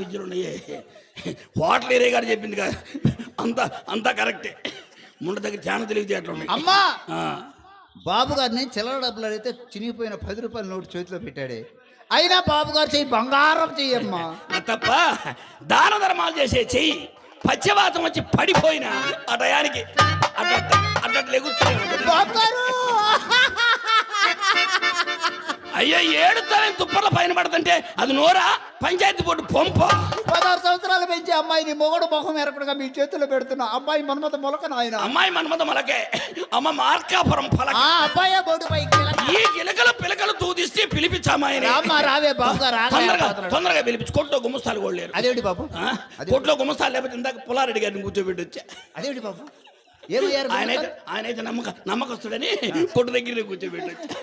విద్యలు ఉన్నాయి hotel area గారు చెప్పింది కదా. అంత అంతా కరెక్టే. ముండ దగ్గర చాలా తెలివితేటలు ఉన్నాయి అమ్మా! బాబు గారిని చిల్లర డబ్బులు అడిగితే చినిగిపోయిన పది రూపాయల నోటు చేతిలో పెట్టాడే. అయినా బాబు గారు చెయ్యి బంగారం చెయ్యమ్మా. తప్ప దాన ధర్మాలు చేసే చెయ్యి పచ్చవాతం వచ్చి పడిపోయిన ఆ టయానికి అట్ట అట్ట లెగుచ్చునే ఉంటుంది. బాబు గారు! అయ్యో ఏడు తరం తుప్పర్ల పైన పడుతుంటే అది నోరా? పంచాయతీ బోర్డు పంప. పదహారు సంవత్సరాలు పెంచి అమ్మాయిని మొగడు మొహం ఎరపడగా మీ చేతిలో పెడుతున్నా. అమ్మాయి మన్మత మొలక నాయన. అమ్మాయి మన్మద మలకే. అమ్మ మార్కాపురం ఫలక అబ్బాయి బోర్డు ఈ గిలకలు పిలకలు తూదిస్తే పిలిపించామాయని రావే బాబు గారు తొందరగా. తొందరగా పిలిపించి. కొట్లో గుమస్తాలు కూడా లేరు. అదేంటి బాబు? కొట్లో గుమస్తాలు లేకపోతే ఇందాక పుల్లారెడ్డి గారిని కూర్చోబెట్టి వచ్చా. అదేంటి బాబు? ఏమయ్యారు ఆయన అయితే ఆయన అయితే నమ్మక నమ్మకస్తుడని కొట్టు దగ్గర కూర్చోబెట్టి వచ్చా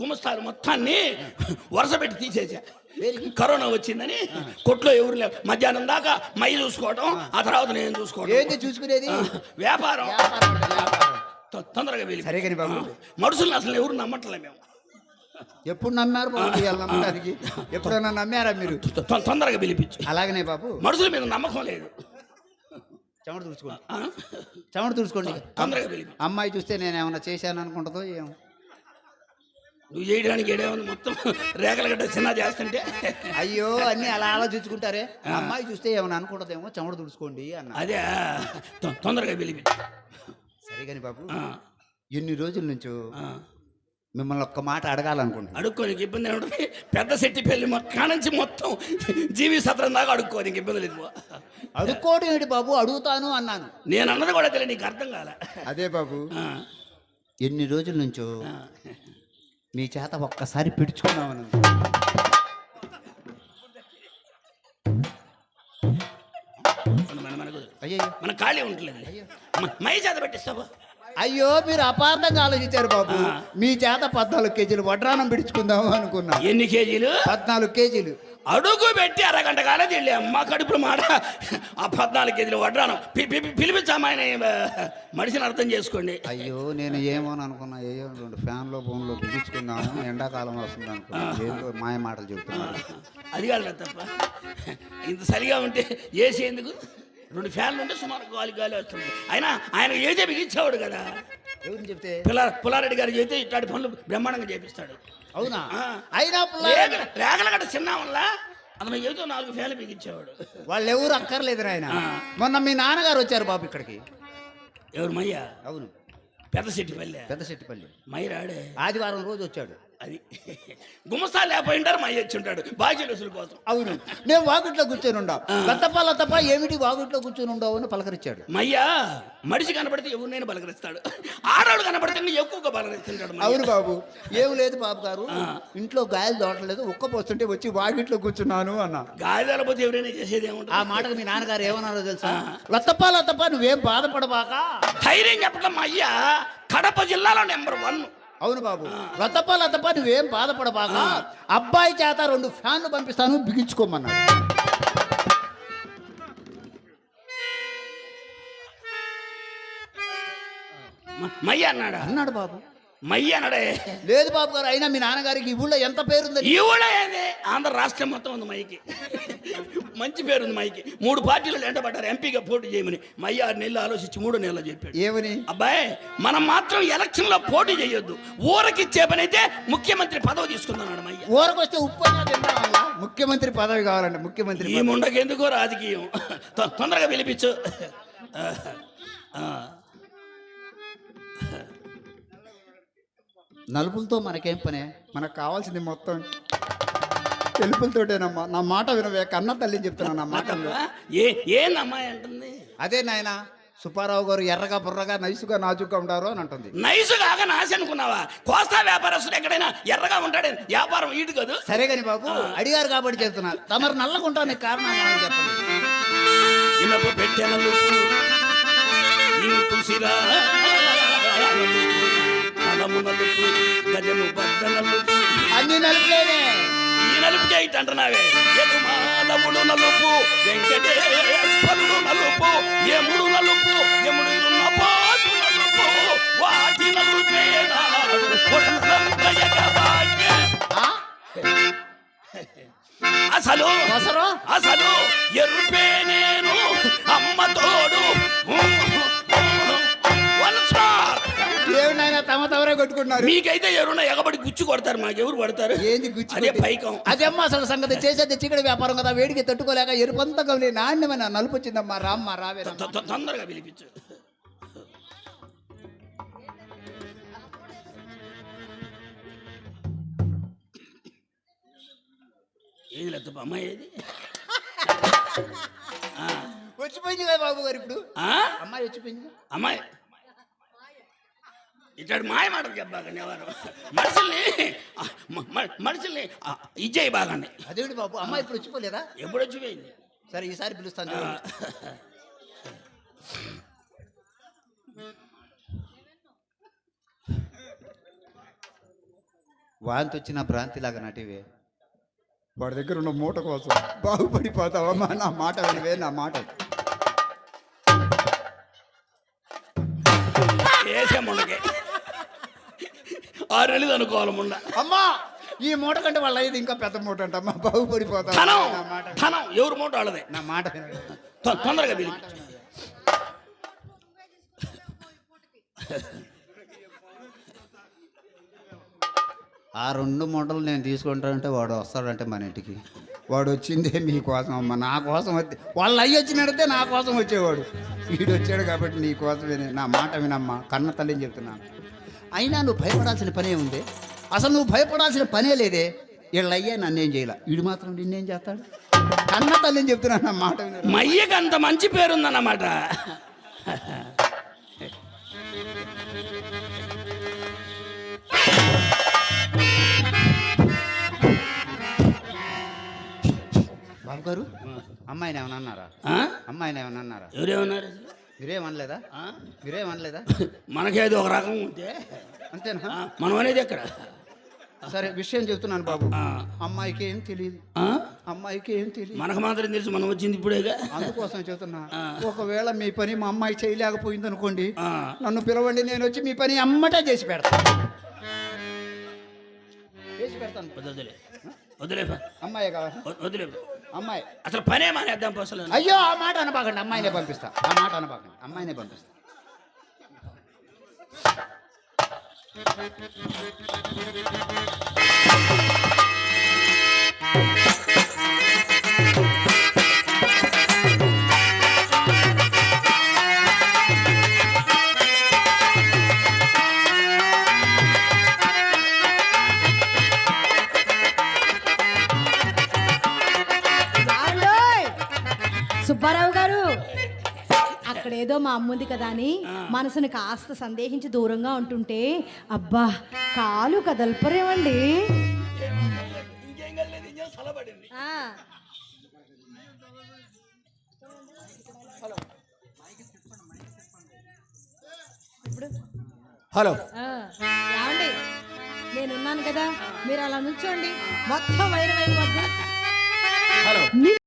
గుమస్తాలు మొత్తాన్ని వరుస పెట్టి తీసేసా కరోనా వచ్చిందని కొట్లో ఎవరు లేవు మధ్యాహ్నం దాకా మై చూసుకోవటం ఆ. తర్వాత నేను చూసుకోవటం. ఏంటి చూసుకునేది? వ్యాపారం. తొందరగా వెళ్ళి సరే కానీ బాబు. మనుషుల్ని అసలు ఎవరు నమ్మట్లే మేము. ఎప్పుడు నమ్మారు బాబు నమ్మడానికి? ఎప్పుడైనా నమ్మారా మీరు? తొందరగా పిలిపించు. అలాగనే బాబు. మనుషుల మీద నమ్మకం లేదు. చెమట తుడుచుకోండి? చెమట తుడుచుకోండి. అమ్మాయి చూస్తే నేను ఏమైనా చేశాను అనుకుంటుందో ఏమో. నువ్వు చేయడానికి ఏడేమో మొత్తం రేఖల గడ్డ చిన్న చేస్తుంటే. అయ్యో అన్ని అలా అలా చూసుకుంటారే అమ్మాయి చూస్తే ఏమైనా అనుకుంటుందేమో చెమట తుడుచుకోండి అన్న. అదే తొందరగా పిలిపి సరే కానీ బాబు ఎన్ని రోజుల నుంచో. మిమ్మల్ని ఒక్క మాట అడగాలనుకుంటున్నాను అడుక్కోనికి ఇబ్బంది ఏమిటి పెద్ద శెట్టి పెళ్ళి మొక్క నుంచి మొత్తం జీవి సత్రం దాకా అడుక్కోనికి ఇబ్బంది లేదు. అడుక్కోవడం ఏంటి బాబు? అడుగుతాను అన్నాను. నేను అన్నది కూడా తెలియదు నీకు అర్థం కాలే. అదే బాబు. ఎన్ని రోజుల నుంచో. మీ చేత ఒక్కసారి పిడుచుకున్నామని మన- మన- మనకు అయ్యో మన ఖాళీ ఉండలేదు మ- మై చేత పెట్టిస్తావా? అయ్యో మీరు అపార్థంగా ఆలోచించారు బాబు. మీ చేత పద్నాలుగు కేజీలు వడ్రానం పిడుచుకుందాము అనుకున్నా. ఎన్ని కేజీలు? పద్నాలుగు కేజీలు. అడుగు పెట్టి అరగంట కాలం వెళ్ళి అమ్మ కడుపులో మాట. ఆ పద్నాలుగు కేజీలు వడ్రాను పి- పి- పి- పిలిపించామాయన మనిషిని అర్థం చేసుకోండి. అయ్యో నేను ఏమోని అనుకున్నా. రెండు ఫ్యాన్లో ఫోన్లో బిగించుకుందాము ఎండాకాలం వస్తుంది అనుకున్నా. మాయ మాటలు చెబుతున్నాను అది కాదు తప్ప ఇంత సరిగా ఉంటే ఏసీ ఎందుకు రెండు ఫ్యాన్లు ఉంటే సుమారు గాలి గాలి వస్తుంది. అయినా ఆయన ఏజే బిగించేవాడు కదా. ఎవరిని చెప్తే? పులా పుల్లారెడ్డి గారు చేస్తే ఇట్లాంటి పనులు బ్రహ్మాండంగా చేపిస్తాడు. అవునా. అయినా పుల్ల- రేగల రేగల గట్ట చిన్న వల్ల అతను ఏదో నాలుగు ఫ్యాన్లు బిగించేవాడు. వాళ్ళు ఎవరు అక్కర్లేదు ఆయన. మొన్న మీ నాన్నగారు వచ్చారు బాబు ఇక్కడికి. ఎవరు మయ్య? అవును. పెద్ద సిట్టి పల్లె పెద్ద శెట్టిపల్లి మయ్య రాడే ఆదివారం రోజు వచ్చాడు. అది. గుమస్తా లేకపోయింటారు మయ్య వచ్చి ఉంటాడు బాధ్యులు వసూలు కోసం. అవును. నేను వాకిట్లో కూర్చొని ఉండా. లతప్ప లతప్ప ఏమిటి వాకిట్లో కూర్చొని ఉండవు అని పలకరించాడు. మయ్య మనిషి కనబడితే ఎవరినైనా పలకరిస్తాడు. ఆడవాడు కనబడితే ఇంకా ఎక్కువగా పలకరిస్తుంటాడు. అవును బాబు. ఏం లేదు బాబు గారు. ఇంట్లో గాయాలు దోటలేదు. ఉక్క పోస్తుంటే వచ్చి వాకిట్లో కూర్చున్నాను అన్న. గాయాల పోతే ఎవరైనా చేసేది ఆ ఏముంటుంది మాటకు మీ నాన్నగారు ఏమన్నారో తెలుసా? లతప్ప లతప్ప నువ్వేం బాధపడబాక? ధైర్యం చెప్పడం మా అయ్య కడప జిల్లాలో నెంబర్ వన్. అవును బాబు. లతప్ప లతప్ప నువ్వేం బాధపడబాక. అబ్బాయి చేత రెండు ఫ్యాన్లు పంపిస్తాను బిగించుకోమన్నాడు. మయ్య అన్నాడా? అన్నాడు బాబు. మయ్య అన్నాడే. లేదు బాబు గారు అయినా మీ నాన్నగారికి ఈ ఊళ్ళో ఎంత పేరుంది ఈ ఊళ్ళో ఆంధ్ర రాష్ట్రం మొత్తం ఉంది మైకి మంచి పేరు ఉంది మైకి మూడు పార్టీలు వెంటబడ్డారు ఎంపీగా పోటీ చేయమని. మయ్య ఆరు నెలలు ఆలోచించి మూడు నెలలు చెప్పాడు ఏమని? అబ్బాయి మనం మాత్రం ఎలక్షన్లో పోటీ చేయొద్దు. ఊరకిచ్చే పని అయితే ముఖ్యమంత్రి పదవి తీసుకుందాం మయ్య ఊరకొస్తే ఉప్పు అయినా తింటామల్లా. ముఖ్యమంత్రి పదవి కావాలండి ముఖ్యమంత్రి ఈ ముండకెందుకో రాజకీయం. తొందరగా పిలిపించు. నలుపులతో మనకేం పనే? మనకు కావాల్సింది మొత్తం తెలుపులతోటేనమ్మా నా మాట వినవే కన్న తల్లిని చెప్తున్నా నా మాట. ఏ ఏందమ్మాయి అంటుంది? అదే నాయన సుబ్బారావు గారు ఎర్రగా బుర్రగా నైసుగా నాజుగా ఉంటారు అని అంటుంది. నైసు కాక నాశ అనుకున్నావా? కోస్తా వ్యాపారస్తుడు ఎక్కడైనా ఎర్రగా ఉంటాడే? వ్యాపారం ఈడు కాదు. సరే కాని బాబు అడిగారు కాబట్టి చెప్తున్నా. తమరు నల్లకుంటానికి కారణం ఏమని చెప్పండి. ఇనప గజము అన్ని నలుపులేనే. నలుపు చేయట అంటున్నావే ఎదు నలుపు వెంకటేశ్వరుడు నలుపు యముడు నలుపు యముడు కొట్టుకున్నారు మీకైతే ఎవరున్నా ఎగబడి గుచ్చి కొడతారు మాకెవరు కొడతారు? ఏంది గుచ్చి అదే పైకం. అదేమ్మా అసలు సంగతి? చేసేది చిక్కడి వ్యాపారం కదా వేడికి తట్టుకోలేక ఎరుపంతగా నాణ్యమైన నలుపు వచ్చిందమ్మా రామ్మా. రావే తొందరగా పిలిపించు. ఏది లేదు అమ్మాయి ఏది? వచ్చిపోయింది కదా బాబు గారు ఇప్పుడు? ఆ? అమ్మాయి వచ్చిపోయింది. అమ్మాయి. ఇట్లాంటి మాయ మాటలు చెప్పాకండి ఎవరు? మనుషుల్ని మనుషుల్ని ఇచ్చేయి బాగానే అదేంటి బాబు? అమ్మాయి ఇప్పుడు వచ్చిపోలేదా? ఎప్పుడు వచ్చిపోయింది? సరే ఈసారి పిలుస్తాను. వాంతి వచ్చిన భ్రాంతిలాగా నటివే. వాడి దగ్గర ఉన్న మూట కోసం బాగుపడిపోతావమ్మా నా మాట వినవే నా మాట. వేసే మొండకే ఆరు నెలలు అనుకోవాలి మొండ అమ్మా ఈ మూట కంటే వాళ్ళ అయ్యేది ఇంకా పెద్ద మూట అంటమ్మా బాగుపడిపోతావా. ధనం నా మాట ధనం ఎవరు మూట వాళ్ళదే? నా మాట తొందరగా ఆ రెండు మూటలు నేను తీసుకుంటానంటే వాడు వస్తాడంటే మన ఇంటికి. వాడు వచ్చిందే మీకోసం అమ్మ నా కోసం వచ్చి వాళ్ళు అయ్యి వచ్చినడితే నా కోసం వచ్చేవాడు. వీడు వచ్చాడు కాబట్టి నీ కోసమే నా మాట వినమ్మా కన్న తల్లిని చెప్తున్నాను. అయినా నువ్వు భయపడాల్సిన పనే ఉంది. అసలు నువ్వు భయపడాల్సిన పనే లేదే. వీళ్ళు అయ్యే నన్నేం చేయాల? వీడు మాత్రం నిన్నేం చేస్తాడు? కన్న తల్లిని చెప్తున్నాను నా మాట విన. మయ్యకి అంత మంచి పేరుందన్నమాట. బాబు గారు అమ్మాయిని ఏమైనా అన్నారా? అమ్మాయిని ఏమైనా అన్నారా? ఎవరేమన్నారు మీరేమనలేదా? మీరేమనలేదా మనకేదో ఒక రకం ఉంటే. అంతేనా? మనం అనేది ఎక్కడ? సరే విషయం చెప్తున్నాను బాబు. అమ్మాయికి ఏం తెలియదు? అమ్మాయికి ఏం తెలియదు మనకు మాత్రం తెలుసు మనం వచ్చింది ఇప్పుడేగా. అందుకోసం చెప్తున్నా. ఒకవేళ మీ పని మా అమ్మాయి చేయలేకపోయింది అనుకోండి. నన్ను పిలవండి నేను వచ్చి మీ పని అమ్మటే చేసి పెడతాను చేసి పెడతాను. వదిలే వదిలే అమ్మాయి కావాలి? వదిలే అమ్మాయి. అసలు పనే మానేద్దాం అసలు అయ్యో ఆ మాట అనబాకండి అమ్మాయినే పంపిస్తా. ఆ మాట అనబాకండి అమ్మాయినే పంపిస్తా. ఏమండోయ్? సుబ్బారావు గారు అక్కడేదో మా అమ్ముంది కదా అని మనసుని కాస్త సందేహించి దూరంగా ఉంటుంటే అబ్బా కాలు కదల్పరేమండి. హలో. ఆ, ఏమండి? నేనున్నాను కదా మీరు అలా నుంచోండి. మొత్తం వైరం అయిపోద్ది హలో. ని-